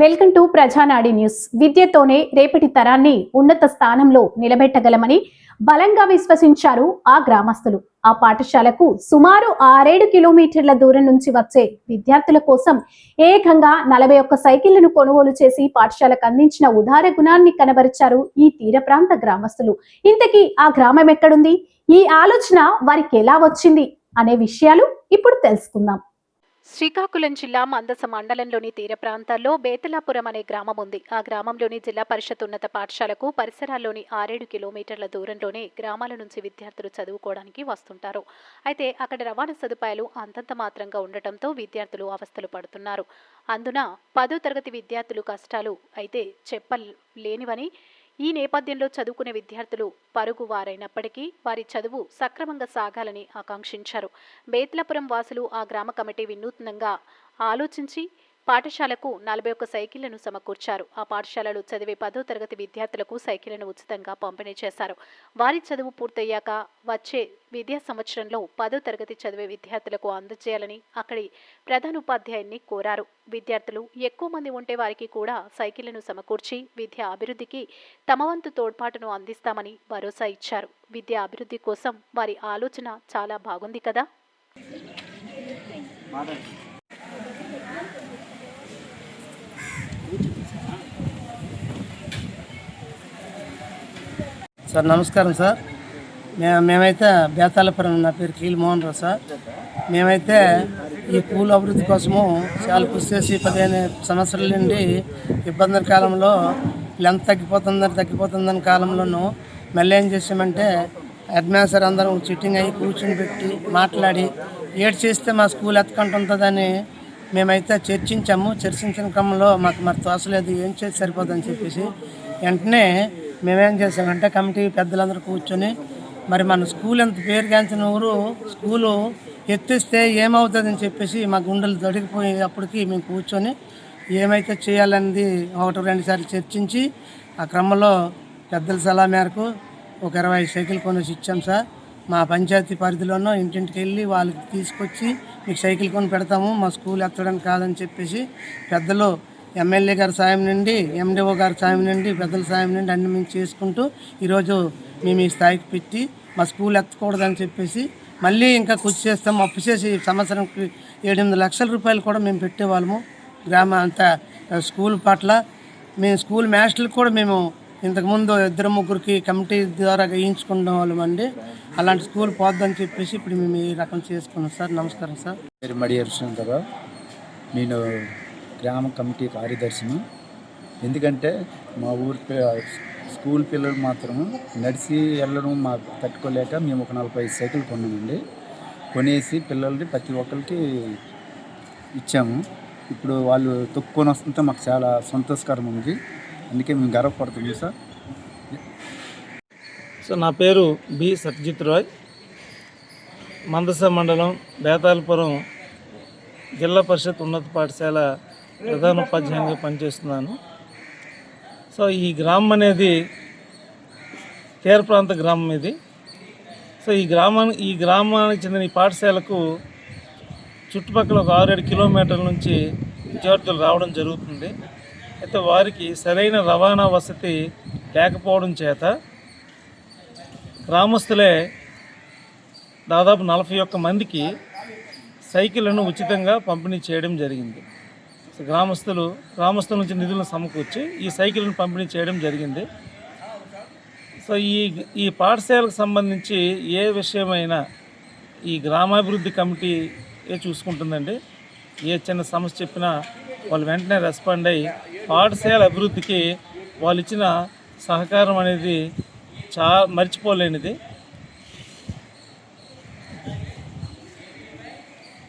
Welcome to Prajanadi news. విద్యతోనే రేపటి తరాన్ని ఉన్నత స్థానంలో నిలబెట్టగలమని బలంగా విశ్వసించారు ఆ గ్రామస్తులు. ఆ పాఠశాలకు సుమారు ఆరేడు కిలోమీటర్ల దూరం నుంచి వచ్చే విద్యార్థుల కోసం ఏకంగా నలభై ఒక్క సైకిళ్ళను కొనుగోలు చేసి పాఠశాలకు అందించిన ఉదార గుణాన్ని కనబరిచారు ఈ తీర ప్రాంత గ్రామస్తులు. ఇంతకీ ఆ గ్రామం ఎక్కడుంది? ఈ ఆలోచన వారికి ఎలా వచ్చింది? అనే విషయాలు ఇప్పుడు తెలుసుకుందాం. శ్రీకాకుళం జిల్లా మందస మండలంలోని తీర ప్రాంతాల్లో బేతలాపురం అనే గ్రామం ఉంది. ఆ గ్రామంలోని జిల్లా పరిషత్ ఉన్నత పాఠశాలకు పరిసరాల్లోని ఆరేడు కిలోమీటర్ల దూరంలోనే గ్రామాల నుంచి విద్యార్థులు చదువుకోవడానికి వస్తుంటారు. అయితే అక్కడ రవాణా సదుపాయాలు అంతంత మాత్రంగా ఉండటంతో విద్యార్థులు అవస్థలు పడుతున్నారు. అందున పదో తరగతి విద్యార్థులు కష్టాలు అయితే చెప్పలేనివని ఈ నేపథ్యంలో చదువుకునే విద్యార్థులు పరుగు వారైనప్పటికీ వారి చదువు సక్రమంగా సాగాలని ఆకాంక్షించారు. బేత్లపురం వాసులు ఆ గ్రామ కమిటీ వినూత్నంగా ఆలోచించి పాఠశాలకు నలభై ఒక్క సైకిళ్ళను సమకూర్చారు. ఆ పాఠశాలలో చదివే పదో తరగతి విద్యార్థులకు సైకిళ్ళను ఉచితంగా పంపిణీ చేశారు. వారి చదువు పూర్తయ్యాక వచ్చే విద్యా సంవత్సరంలో పదో తరగతి చదివే విద్యార్థులకు అందజేయాలని అక్కడి ప్రధానోపాధ్యాయున్ని కోరారు. విద్యార్థులు ఎక్కువ మంది ఉంటే వారికి కూడా సైకిళ్ళను సమకూర్చి విద్యా అభివృద్ధికి తమ వంతు తోడ్పాటును అందిస్తామని భరోసా ఇచ్చారు. విద్యా అభివృద్ధి కోసం వారి ఆలోచన చాలా బాగుంది కదా? సార్ నమస్కారం సార్. మే మేమైతే బేతాళపురం నా పేరు కీల్ మోహన్ రావు సార్. మేమైతే ఈ పూల అభివృద్ధి కోసము చాలా కృషి చేసి పదిహేను సంవత్సరాల నుండి ఇబ్బందుల కాలంలో లెంత్ తగ్గిపోతుందని తగ్గిపోతుందని కాలంలోనూ మళ్ళీ ఏం చేసామంటే హెడ్ అందరం చిట్టింగ్ అయ్యి కూర్చుని పెట్టి మాట్లాడి ఏడు చేస్తే మా స్కూల్ ఎత్తుకుంటుంటుందని మేమైతే చర్చించాము. చర్చించిన క్రమంలో మాకు మరి తోసలేదు ఏం చేసి సరిపోతుందని చెప్పేసి వెంటనే మేమేం చేసామంటే కమిటీ పెద్దలందరూ కూర్చొని మరి మన స్కూల్ ఎంత పేరుగాంచిన ఊరు స్కూలు ఎత్తిస్తే ఏమవుతుందని చెప్పేసి మా గుండెలు దొడికిపోయి అప్పటికి మేము కూర్చొని ఏమైతే చేయాలన్నది ఒకటి రెండు సార్లు చర్చించి ఆ క్రమంలో పెద్దల సలహా మేరకు ఒక ఇరవై సైకిల్ కొనేసి ఇచ్చాం సార్. మా పంచాయతీ పరిధిలోనూ ఇంటింటికి వెళ్ళి వాళ్ళకి తీసుకొచ్చి మీకు సైకిల్ కొని పెడతాము మా స్కూల్ ఎత్తడానికి కాదని చెప్పేసి పెద్దలు ఎమ్మెల్యే గారి సాయం నుండి ఎండిఓ గారి సాయం నుండి పెద్దల సాయం నుండి అన్ని మేము చేసుకుంటూ ఈరోజు మేము ఈ స్థాయికి పెట్టి మా స్కూల్ ఎత్తకూడదని చెప్పేసి మళ్ళీ ఇంకా కృషి చేస్తాం. అప్పు చేసి సంవత్సరంకి ఏడెనిమిది లక్షల రూపాయలు కూడా మేము పెట్టేవాళ్ళము గ్రామ అంతా స్కూల్ పట్ల. మేము స్కూల్ మాస్టర్లకు కూడా మేము ఇంతకుముందు ఇద్దరు ముగ్గురికి కమిటీ ద్వారా వేయించుకునే వాళ్ళం అండి. అలాంటి స్కూల్ పోద్దని చెప్పేసి ఇప్పుడు మేము ఈ రకం చేసుకున్నాం. సార్ నమస్కారం సార్. మడి మడియర్ నేను గ్రామ కమిటీ కార్యదర్శిని. ఎందుకంటే మా ఊరి స్కూల్ పిల్లలు మాత్రం నడిచి వెళ్ళడం మా తట్టుకోలేక మేము ఒక నలభై సైకిల్ కొన్నామండి. కొనేసి పిల్లల్ని ప్రతి ఒక్కరికి ఇచ్చాము. ఇప్పుడు వాళ్ళు తొక్కుని వస్తుంటే మాకు చాలా సంతోషకరం ఉంది. అందుకే మేము గర్వపడుతున్నాం సార్. సో నా పేరు బి సత్యజిత్ రాయ్. మందస మండలం బేతాలపురం జిల్లా పరిషత్ ఉన్నత పాఠశాల ప్రధానోపాధ్యాయునిగా పనిచేస్తున్నాను. సో ఈ గ్రామం అనేది తీర ప్రాంత గ్రామం ఇది. సో ఈ గ్రామానికి ఈ గ్రామానికి చెందిన ఈ పాఠశాలకు చుట్టుపక్కల ఒక ఆరేడు కిలోమీటర్ల నుంచి విద్యార్థులు రావడం జరుగుతుంది. అయితే వారికి సరైన రవాణా వసతి లేకపోవడం చేత గ్రామస్తులే దాదాపు నలభై ఒక్క మందికి సైకిళ్ళను ఉచితంగా పంపిణీ చేయడం జరిగింది. గ్రామస్తులు గ్రామస్తుల నుంచి నిధులను సమకూర్చి ఈ సైకిల్ను పంపిణీ చేయడం జరిగింది. సో ఈ ఈ పాఠశాలకు సంబంధించి ఏ విషయమైనా ఈ గ్రామాభివృద్ధి కమిటీ ఏ చూసుకుంటుందండి. ఏ చిన్న సమస్య చెప్పినా వాళ్ళు వెంటనే రెస్పాండ్ అయ్యి పాఠశాల అభివృద్ధికి వాళ్ళు ఇచ్చిన సహకారం అనేది చా మర్చిపోలేనిది.